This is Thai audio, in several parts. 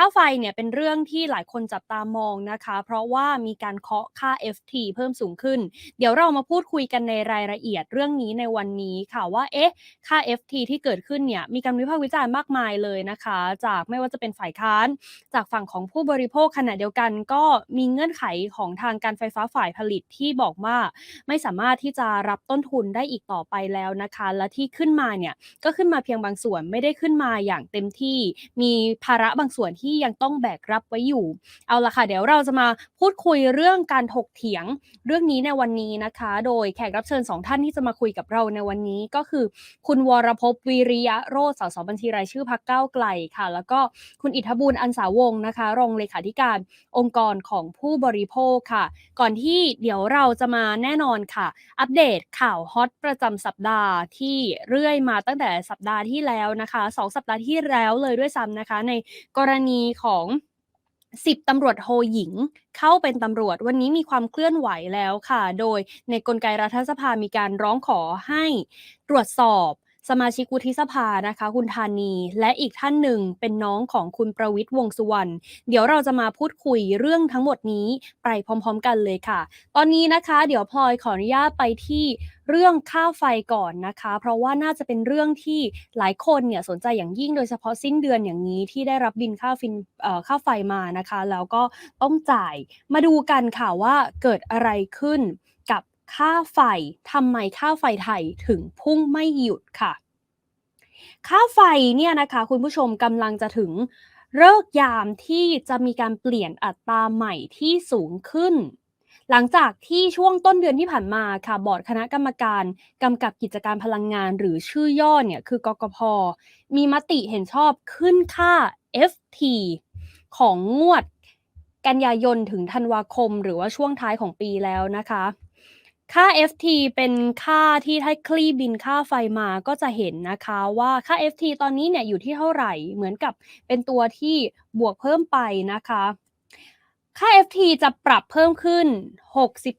ค่าไฟเนี่ยเป็นเรื่องที่หลายคนจับตามองนะคะ เพราะว่ามีการเคาะค่า FT เพิ่มสูงขึ้น เดี๋ยวเรามาพูดคุยกันในรายละเอียดเรื่องนี้ในวันนี้ค่ะว่าเอ๊ะค่า FT ที่เกิดขึ้นเนี่ยมีการวิพากษ์วิจารณ์มากมายเลยนะคะ จากไม่ว่าจะเป็นฝ่ายค้าน จากฝั่งของผู้บริโภคขณะเดียวกันก็มีเงื่อนไขของทางการไฟฟ้าฝ่ายผลิตที่บอกว่า ไม่สามารถที่จะรับต้นทุนได้อีกต่อไปแล้วนะคะ และที่ขึ้นมาเนี่ยก็ขึ้นมาเพียงบางส่วนไม่ได้ขึ้นมาอย่างเต็มที่ มีภาระบางส่วนที่ยังต้องแบกรับไว้อยู่ เอาละค่ะ เดี๋ยวเราจะมาพูดคุยเรื่องการถกเถียงเรื่องนี้ในวันนี้นะคะ โดยแขกรับเชิญสองท่านที่จะมาคุยกับเราในวันนี้ก็คือ คุณวรภพวิริยะโรสสบัญชีรายชื่อพักเก้าไกลค่ะ แล้วก็คุณอิทธบูลอันสาวงนะคะ รองเลขาธิการองค์กรของผู้บริโภคค่ะ ก่อนที่เดี๋ยวเราจะมาแน่นอนค่ะ อัปเดตข่าวฮอตประจำสัปดาห์ที่เรื่อยมาตั้งแต่สัปดาห์ที่แล้วนะคะสองสัปดาห์ที่แล้วเลยด้วยซ้ำนะคะ ในกรณีของสิบตำรวจโทหญิง เข้าเป็นตำรวจวันนี้มีความเคลื่อนไหวแล้วค่ะ โดยในกลไกรัฐสภามีการร้องขอให้ตรวจสอบ สมาชิกวุฒิสภานะคะ คุณธานี และอีกท่านหนึ่งเป็นน้องของคุณประวิทย์วงสุวรรณเดี๋ยวเราจะมาพูดคุยเรื่องทั้งหมดนี้ไปพร้อม ๆ กันเลยค่ะ ตอนนี้นะคะ เดี๋ยวพลอยขออนุญาตไปที่เรื่องค่าไฟก่อนนะคะ เพราะว่าน่าจะเป็นเรื่องที่หลายคนเนี่ยสนใจอย่างยิ่งโดยเฉพาะสิ้นเดือนอย่างนี้ที่ได้รับบินค่าฟินค่าไฟมานะคะ แล้วก็ต้องจ่ายมาดูกันค่ะว่าเกิดอะไรขึ้น ค่าไฟทำไมค่าไฟไทยถึงพุ่งไม่หยุดค่ะ ค่าไฟเนี่ยนะคะคุณผู้ชมกำลังจะถึงเลิกยามที่จะมีการเปลี่ยนอัตราใหม่ที่สูงขึ้น หลังจากที่ช่วงต้นเดือนที่ผ่านมาค่ะ บอร์ดคณะกรรมการกำกับกิจการพลังงานหรือชื่อย่อเนี่ยคือกกพ มีมติเห็นชอบขึ้นค่า FT ของงวดกันยายนถึงธันวาคม หรือว่าช่วงท้ายของปีแล้วนะคะ ค่า FT เป็นค่าที่ถ้าคลี่บินค่าไฟมาก็จะเห็นนะคะว่าค่า FT ตอนนี้เนี่ยอยู่ที่เท่าไหร่เหมือนกับเป็นตัวที่บวกเพิ่มไปนะคะ ค่า FT จะปรับเพิ่มขึ้น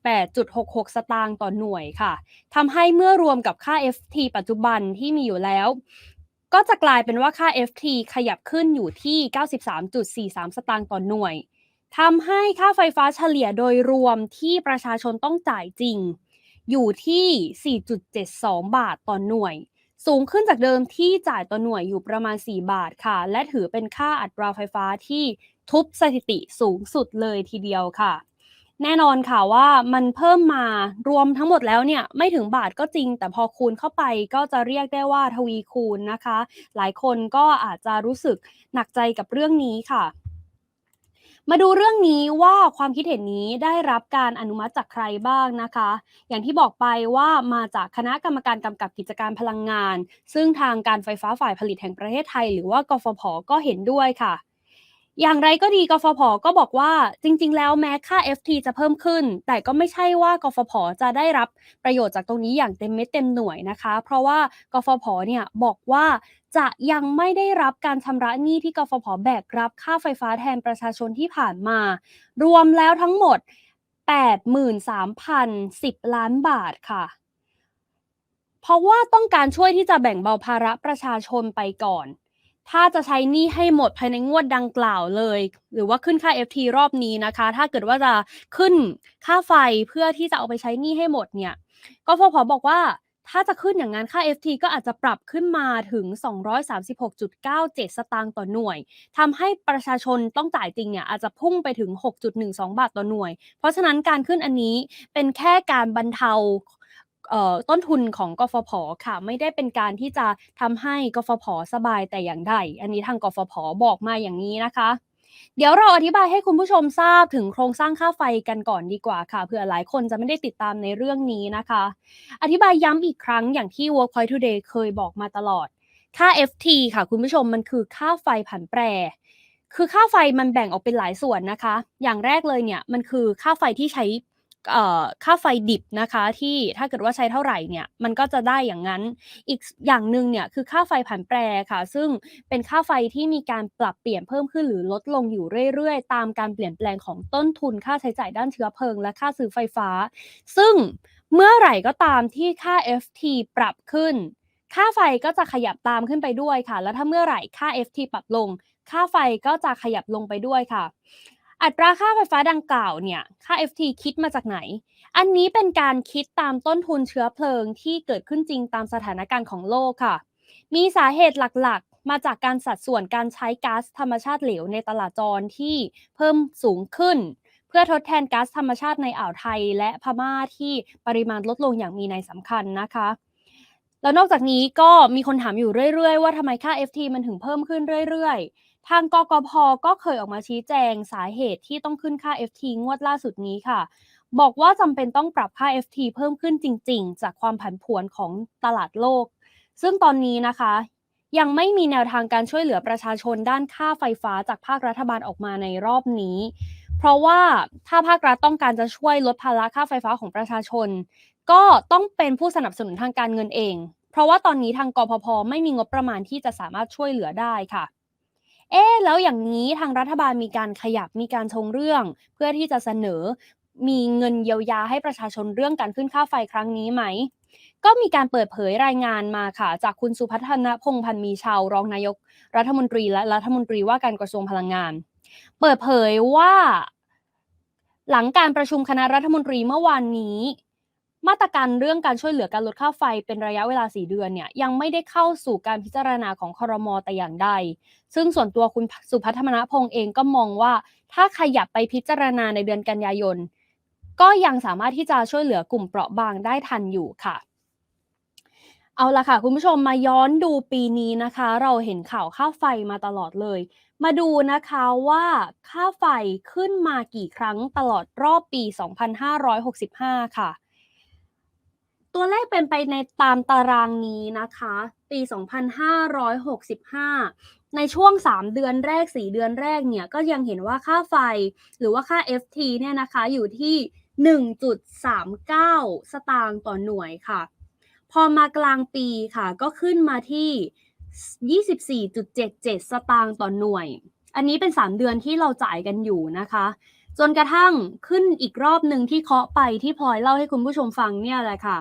68.66 สตางค์ต่อหน่วยค่ะทำให้เมื่อรวมกับค่า FT ปัจจุบันที่มีอยู่แล้ว ก็จะกลายเป็นว่าค่า FT ขยับขึ้นอยู่ที่ 93.43 สตางค์ต่อหน่วย ทำให้ค่าไฟฟ้าเฉลี่ยโดยรวมที่ประชาชนต้องจ่ายจริง อยู่ที่ 4.72 บาทต่อหน่วย สูงขึ้นจากเดิมที่จ่ายต่อหน่วยอยู่ประมาณ 4 บาทค่ะ และถือเป็นค่าอัตราไฟฟ้าที่ทุบสถิติสูงสุดเลยทีเดียวค่ะ แน่นอนค่ะว่ามันเพิ่มมารวมทั้งหมดแล้วเนี่ยไม่ถึงบาทก็จริง แต่พอคูณเข้าไปก็จะเรียกได้ว่าทวีคูณนะคะ หลายคนก็อาจจะรู้สึกหนักใจกับเรื่องนี้ค่ะ มาดูเรื่องนี้ว่าความคิดเห็นนี้ได้รับการอนุมัติจากใครบ้างนะคะ อย่างที่บอกไปว่ามาจากคณะกรรมการกำกับกิจการพลังงาน ซึ่งทางการไฟฟ้าฝ่ายผลิตแห่งประเทศไทย หรือว่ากฟผก็เห็นด้วยค่ะ อย่างไรก็ดีกฟผก็บอกว่าจริง ๆ แล้วแม้ค่า FT จะเพิ่มขึ้น แต่ก็ไม่ใช่ว่ากฟผจะได้รับประโยชน์จากตรงนี้อย่างเต็มเม็ดเต็มหน่วยนะคะ เพราะว่ากฟผเนี่ยบอกว่า จะยังไม่ได้รับการชำระหนี้ที่กฟผแบกรับค่าไฟฟ้าแทนประชาชนที่ผ่านมา รวมแล้วทั้งหมด 83,010 ล้านบาทค่ะ เพราะว่าต้องการช่วยที่จะแบ่งเบาภาระประชาชนไปก่อน ถ้าจะใช้หนี้ให้หมดภายในงวดดังกล่าวเลย หรือว่าขึ้นค่า FT รอบนี้นะคะ ถ้าเกิดว่าจะขึ้นค่าไฟเพื่อที่จะเอาไปใช้หนี้ให้หมดเนี่ยกฟผบอกว่า ถ้าจะขึ้นอย่างนั้นค่า FT ก็อาจจะปรับขึ้นมาถึง 236.97 สตางค์ต่อหน่วยทำให้ประชาชนต้องจ่ายจริงเนี่ยอาจจะพุ่งไปถึง 6.12 บาทต่อหน่วย เพราะฉะนั้นการขึ้นอันนี้เป็นแค่การบรรเทาต้นทุนของกฟผค่ะ ไม่ได้เป็นการที่จะทำให้กฟผสบายแต่อย่างใดอันนี้ทางกฟผบอกมาอย่างนี้นะคะ เดี๋ยวเราอธิบายให้คุณผู้ชมทราบถึงโครงสร้างค่าไฟกันก่อนดีกว่าค่ะเผื่อหลายคนจะไม่ได้ติดตามในเรื่องนี้นะคะ อธิบายย้ำอีกครั้งอย่างที่ Workpoint Today เคยบอกมาตลอด ค่า FT ค่ะคุณผู้ชมมันคือค่าไฟผันแปร คือค่าไฟมันแบ่งออกเป็นหลายส่วนนะคะ อย่างแรกเลยเนี่ยมันคือค่าไฟที่ใช้ ค่าไฟดิบนะคะที่ถ้าเกิดว่าใช้เท่าไหร่เนี่ยมันก็จะได้อย่างนั้น อีกอย่างหนึ่งเนี่ยคือค่าไฟผันแปรค่ะ ซึ่งเป็นค่าไฟที่มีการปรับเปลี่ยนเพิ่มขึ้นหรือลดลงอยู่เรื่อยๆ ตามการเปลี่ยนแปลงของต้นทุนค่าใช้จ่ายด้านเชื้อเพลิง และค่าซื้อไฟฟ้า ซึ่งเมื่อไหร่ก็ตามที่ค่า FT ปรับขึ้น ค่าไฟก็จะขยับตามขึ้นไปด้วยค่ะ แล้วถ้าเมื่อไหร่ค่า FT ปรับลง ค่าไฟก็จะขยับลงไปด้วยค่ะ อัตราค่าไฟฟ้าดังกล่าวเนี่ยค่า FT คิดมาจากไหน อันนี้เป็นการคิดตามต้นทุนเชื้อเพลิงที่เกิดขึ้นจริงตามสถานการณ์ของโลกค่ะ มีสาเหตุหลักๆ มาจากการสัดส่วนการใช้ก๊าซธรรมชาติเหลวในตลาดจรที่เพิ่มสูงขึ้น เพื่อทดแทนก๊าซธรรมชาติในอ่าวไทยและพม่าที่ปริมาณลดลงอย่างมีนัยสำคัญนะคะแล้วนอกจากนี้ก็มีคนถามอยู่เรื่อยๆ ว่าทำไมค่า FT มันถึงเพิ่มขึ้นเรื่อยๆ ทางกกพก็เคยออกมาชี้แจงสาเหตุที่ต้องขึ้นค่า FT งวดล่าสุดนี้ค่ะ บอกว่าจำเป็นต้องปรับค่า FT เพิ่มขึ้นจริง ๆ จากความผันผวนของตลาดโลก ซึ่งตอนนี้นะคะ ยังไม่มีแนวทางการช่วยเหลือประชาชนด้านค่าไฟฟ้าจากภาครัฐบาลออกมาในรอบนี้ เพราะว่าถ้าภาครัฐต้องการจะช่วยลดภาระค่าไฟฟ้าของประชาชน ก็ต้องเป็นผู้สนับสนุนทางการเงินเอง เพราะว่าตอนนี้ทางกพพไม่มีงบประมาณที่จะสามารถช่วยเหลือได้ค่ะ เอ๊ะแล้วอย่างนี้ทางรัฐบาลมีการขยับมีการชงเรื่อง เพื่อที่จะเสนอมีเงินเยียวยาให้ประชาชนเรื่องการขึ้นค่าไฟครั้งนี้ไหม ก็มีการเปิดเผยรายงานมาค่ะ จากคุณสุพัฒนพงพันธ์มีชาวรองนายกรัฐมนตรีและรัฐมนตรีว่าการกระทรวงพลังงาน เปิดเผยว่า หลังการประชุมคณะรัฐมนตรีเมื่อวานนี้ มาตรการเรื่องการช่วยเหลือการลดค่าไฟเป็นระยะเวลา 4 เดือนเนี่ยยังไม่ได้เข้าสู่การพิจารณาของคอรมอแต่อย่างใด ซึ่งส่วนตัวคุณสุพัฒนพงษ์เองก็มองว่า ถ้าขยับไปพิจารณาในเดือนกันยายน ก็ยังสามารถที่จะช่วยเหลือกลุ่มเปราะบางได้ทันอยู่ค่ะ เอาละค่ะ คุณผู้ชมมาย้อนดูปีนี้นะคะ เราเห็นข่าวค่าไฟมาตลอดเลย มาดูนะคะว่าค่าไฟขึ้นมากี่ครั้งตลอดรอบปี 2565 ค่ะ ตัวเลขเป็นไปในตามตารางนี้นะคะ ปี 2565 ในช่วง 3 เดือนแรก 4 เดือนแรกเนี่ย ก็ยังเห็นว่าค่าไฟหรือว่าค่า FT เนี่ยนะคะอยู่ที่ 1.39 สตางค์ต่อหน่วยค่ะ พอมากลางปีค่ะ ก็ขึ้นมาที่ 24.77 สตางค์ต่อหน่วย อันนี้เป็น 3 เดือนที่เราจ่ายกันอยู่นะคะ จนกระทั่งขึ้นอีกรอบหนึ่งที่เคาะไปที่พลอยเล่าให้คุณผู้ชมฟังเนี่ยแหละค่ะ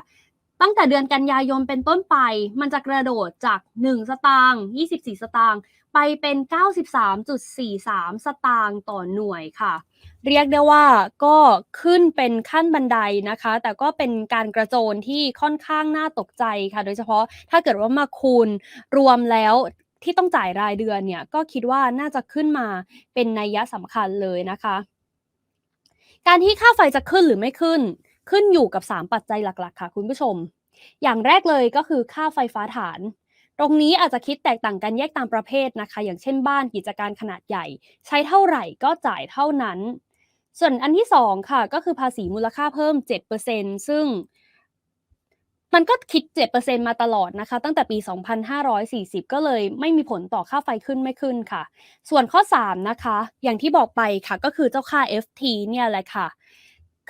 ตั้งแต่เดือนกันยายนเป็นต้นไป มันจะกระโดดจาก 1 สตางค์24 สตางค์ไปเป็น 93.43 สตางค์ต่อหน่วยค่ะ เรียกได้ว่าก็ขึ้นเป็นขั้นบันไดนะคะ แต่ก็เป็นการกระโจนที่ค่อนข้างน่าตกใจค่ะ โดยเฉพาะถ้าเกิดว่ามาคูณรวมแล้วที่ต้องจ่ายรายเดือนเนี่ย ก็คิดว่าน่าจะขึ้นมาเป็นนัยยะสำคัญเลยนะคะ การที่ค่าไฟจะขึ้นหรือไม่ขึ้น ขึ้นอยู่กับ 3 ปัจจัยหลักๆ ค่ะ คุณผู้ชม อย่างแรกเลยก็คือค่าไฟฟ้าฐาน ตรงนี้อาจจะคิดแตกต่างกันแยกตามประเภทนะคะ อย่างเช่นบ้านกิจการขนาดใหญ่ ใช้เท่าไหร่ก็จ่ายเท่านั้น ส่วนอันที่ 2 ค่ะ ก็คือภาษีมูลค่าเพิ่ม 7%ซึ่ง มันก็คิด 7%มาตลอดนะคะ ตั้งแต่ปี 2540 ก็เลยไม่มีผลต่อค่าไฟขึ้นไม่ขึ้นค่ะ ส่วนข้อ 3 นะคะ อย่างที่บอกไปค่ะก็คือเจ้าค่า FT เนี่ยแหละค่ะ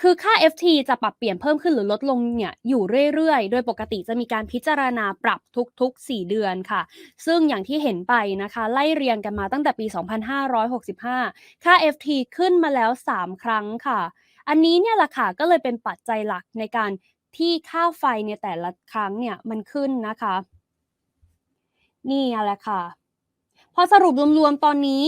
คือค่า FT จะปรับเปลี่ยนเพิ่มขึ้นหรือลดลงเนี่ยอยู่เรื่อยๆ โดยปกติจะมีการพิจารณาปรับทุกๆ 4 เดือนค่ะ ซึ่งอย่างที่เห็นไปนะคะ ไล่เรียงกันมาตั้งแต่ปี 2565 ค่า FT ขึ้นมาแล้ว 3 ครั้งค่ะอันนี้เนี่ยแหละค่ะก็เลยเป็นปัจจัยหลักในการ ที่ค่าไฟในแต่ละครั้งเนี่ยมันขึ้นนะคะ นี่แหละค่ะ พอสรุปรวมๆตอนนี้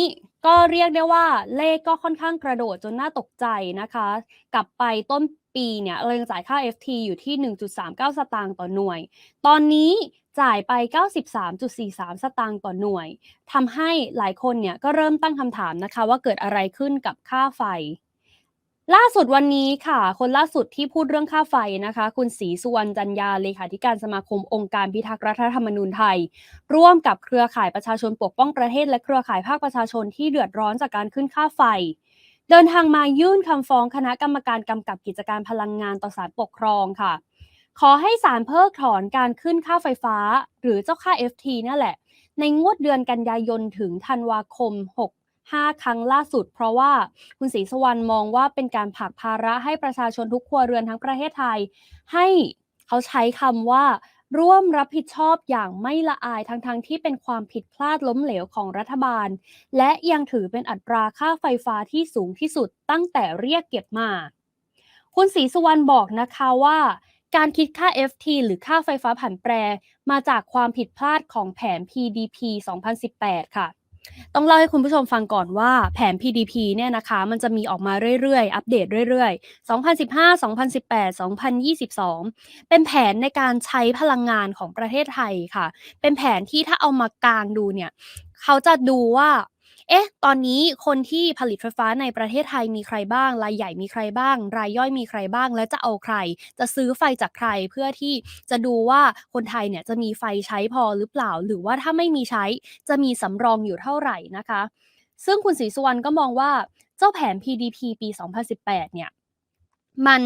ก็เรียกได้ว่าเลขก็ค่อนข้างกระโดดจนน่าตกใจนะคะ กลับไปต้นปีเนี่ยเรายังจ่ายค่า FT อยู่ที่ 1.39 สตางค์ต่อหน่วย ตอนนี้จ่ายไป 93.43 สตางค์ต่อหน่วยทำให้หลายคนเนี่ยก็เริ่มตั้งคำถามนะคะว่าเกิดอะไรขึ้นกับค่าไฟ ล่าสุดวันนี้ค่ะ คนล่าสุดที่พูดเรื่องค่าไฟนะคะ คุณศรีสุวรรณจันยาเลขาธิการสมาคมองค์การพิทักษ์รัฐธรรมนูญไทย ร่วมกับเครือข่ายประชาชนปกป้องประเทศ และเครือข่ายภาคประชาชนที่เดือดร้อนจากการขึ้นค่าไฟ เดินทางมายื่นคำฟ้องคณะกรรมการกำกับกิจการพลังงานต่อศาลปกครองค่ะ ขอให้ศาลเพิกถอนการขึ้นค่าไฟฟ้า หรือเจ้าค่า FT นั่นแหละ ในงวดเดือนกันยายนถึงธันวาคม 5 ครั้งล่าสุด เพราะว่าคุณศรีสวรรณมองว่าเป็นการผลักภาระให้ประชาชนทุกครัวเรือนทั้งประเทศไทย ให้เขาใช้คำว่าร่วมรับผิดชอบอย่างไม่ละอายทั้งๆทที่เป็นความผิดพลาดล้มเหลวของรัฐบาล และยังถือเป็นอัตราค่าไฟฟ้าที่สูงที่สุดตั้งแต่เรียกเก็บมา คุณศรีสุวรรณบอกนะคะว่า การคิดค่า FT หรือค่าไฟฟ้าผันแปร มาจากความผิดพลาดของแผน PDP 2018 ค่ะ ต้องเล่าให้คุณผู้ชมฟังก่อนว่าแผน PDP เนี่ยนะคะ มันจะมีออกมาเรื่อยๆ อัปเดตเรื่อยๆ 2015 2018 2022 เป็นแผนในการใช้พลังงานของประเทศไทยค่ะ เป็นแผนที่ถ้าเอามากางดูเนี่ย เขาจะดูว่า เอ๊ะ ตอนนี้คนที่ผลิตไฟฟ้าในประเทศไทยมีใครบ้าง รายใหญ่มีใครบ้าง รายย่อยมีใครบ้าง และจะเอาใคร จะซื้อไฟจากใครเพื่อที่จะดูว่าคนไทยเนี่ยจะมีไฟใช้พอหรือเปล่า หรือว่าถ้าไม่มีใช้จะมีสำรองอยู่เท่าไหร่นะคะ ซึ่งคุณศรีสุวรรณก็มองว่าเจ้าแผน PDP ปี 2018 เนี่ยมัน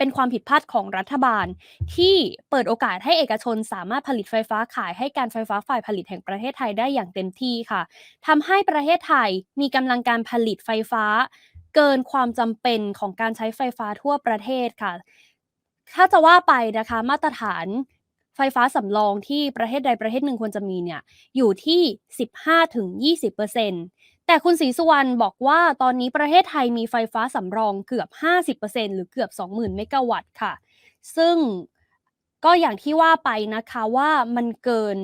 เป็นความผิดพลาดของรัฐบาล ที่เปิดโอกาสให้เอกชนสามารถผลิตไฟฟ้าขายให้การไฟฟ้าฝ่ายผลิตแห่งประเทศไทยได้อย่างเต็มที่ค่ะทำให้ประเทศไทยมีกำลังการผลิตไฟฟ้า เกินความจำเป็นของการใช้ไฟฟ้าทั่วประเทศค่ะ ถ้าจะว่าไปนะคะมาตรฐานไฟฟ้าสำรองที่ประเทศใดประเทศหนึ่งควรจะมีเนี่ยอยู่ที่ 15-20% แต่คุณศรีสุวรรณบอกว่าตอนนี้ประเทศไทยมีไฟฟ้าสำรองเกือบ 50%หรือเกือบ 20,000 เมกะวัตต์ค่ะ ซึ่งก็อย่างที่ว่าไปนะคะว่ามันเกิน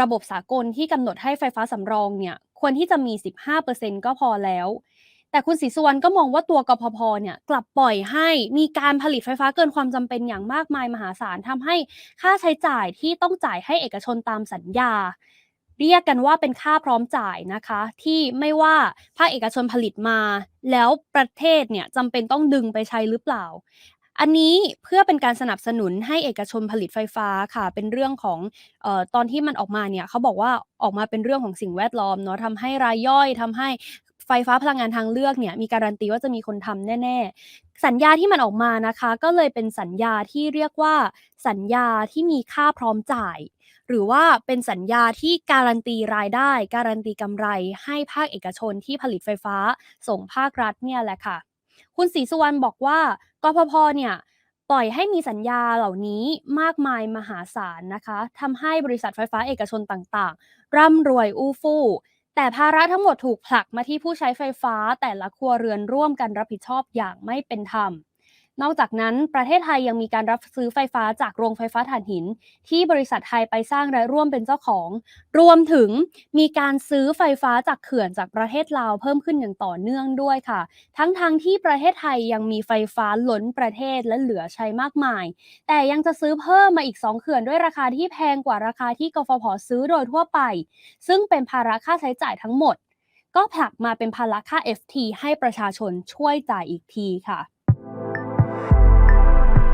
ระบบสากลที่กำหนดให้ไฟฟ้าสำรองเนี่ยควรที่จะมี 15%ก็พอแล้ว แต่คุณศรีสุวรรณก็มองว่าตัวกพพเนี่ยกลับปล่อยให้มีการผลิตไฟฟ้าเกินความจำเป็นอย่างมากมายมหาศาลทำให้ค่าใช้จ่ายที่ต้องจ่ายให้เอกชนตามสัญญา เรียกกันว่าเป็นค่าพร้อมจ่ายนะคะ ที่ไม่ว่าภาคเอกชนผลิตมา แล้วประเทศเนี่ยจำเป็นต้องดึงไปใช้หรือเปล่า อันนี้เพื่อเป็นการสนับสนุนให้เอกชนผลิตไฟฟ้าค่ะ เป็นเรื่องของออตอนที่มันออกมาเนี่ยเขาบอกว่าออกมาเป็นเรื่องของสิ่งแวดล้อมเนาะทำให้รายย่อยทำให้ไฟฟ้าพลังงานทางเลือกเนี่ยมีการันตีว่าจะมีคนทำแน่ ๆ สัญญาที่มันออกมานะคะ ก็เลยเป็นสัญญาที่เรียกว่าสัญญาที่มีค่าพร้อมจ่าย หรือว่าเป็นสัญญาที่การันตีรายได้ การันตีกำไร ให้ภาคเอกชนที่ผลิตไฟฟ้า ส่งภาครัฐเนี่ยแหละค่ะ คุณศรีสุวรรณบอกว่ากพพเนี่ยปล่อยให้มีสัญญาเหล่านี้มากมายมหาศาลนะคะทำให้บริษัทไฟฟ้าเอกชนต่างๆ ร่ำรวยอู้ฟู่แต่ภาระทั้งหมดถูกผลักมาที่ผู้ใช้ไฟฟ้าแต่ละครัวเรือนร่วมกันรับผิดชอบอย่างไม่เป็นธรรม นอกจากนั้นประเทศไทยยังมีการรับซื้อไฟฟ้าจากโรงไฟฟ้าถ่านหิน ที่บริษัทไทยไปสร้างและร่วมเป็นเจ้าของ รวมถึงมีการซื้อไฟฟ้าจากเขื่อนจากประเทศลาวเพิ่มขึ้นอย่างต่อเนื่องด้วยค่ะ ทั้งๆทที่ประเทศไทยยังมีไฟฟ้าล้นประเทศและเหลือใช้มากมาย แต่ยังจะซื้อเพิ่มมาอีก 2 เขื่อนด้วยราคาที่แพงกว่าราคาที่กฟผซื้อโดยทั่วไป ซึ่งเป็นภาระค่าใช้จ่ายทั้งหมด ก็ผลักมาเป็นภาระค่า FT ให้ประชาชนช่วยจ่ายอีกทีค่ะ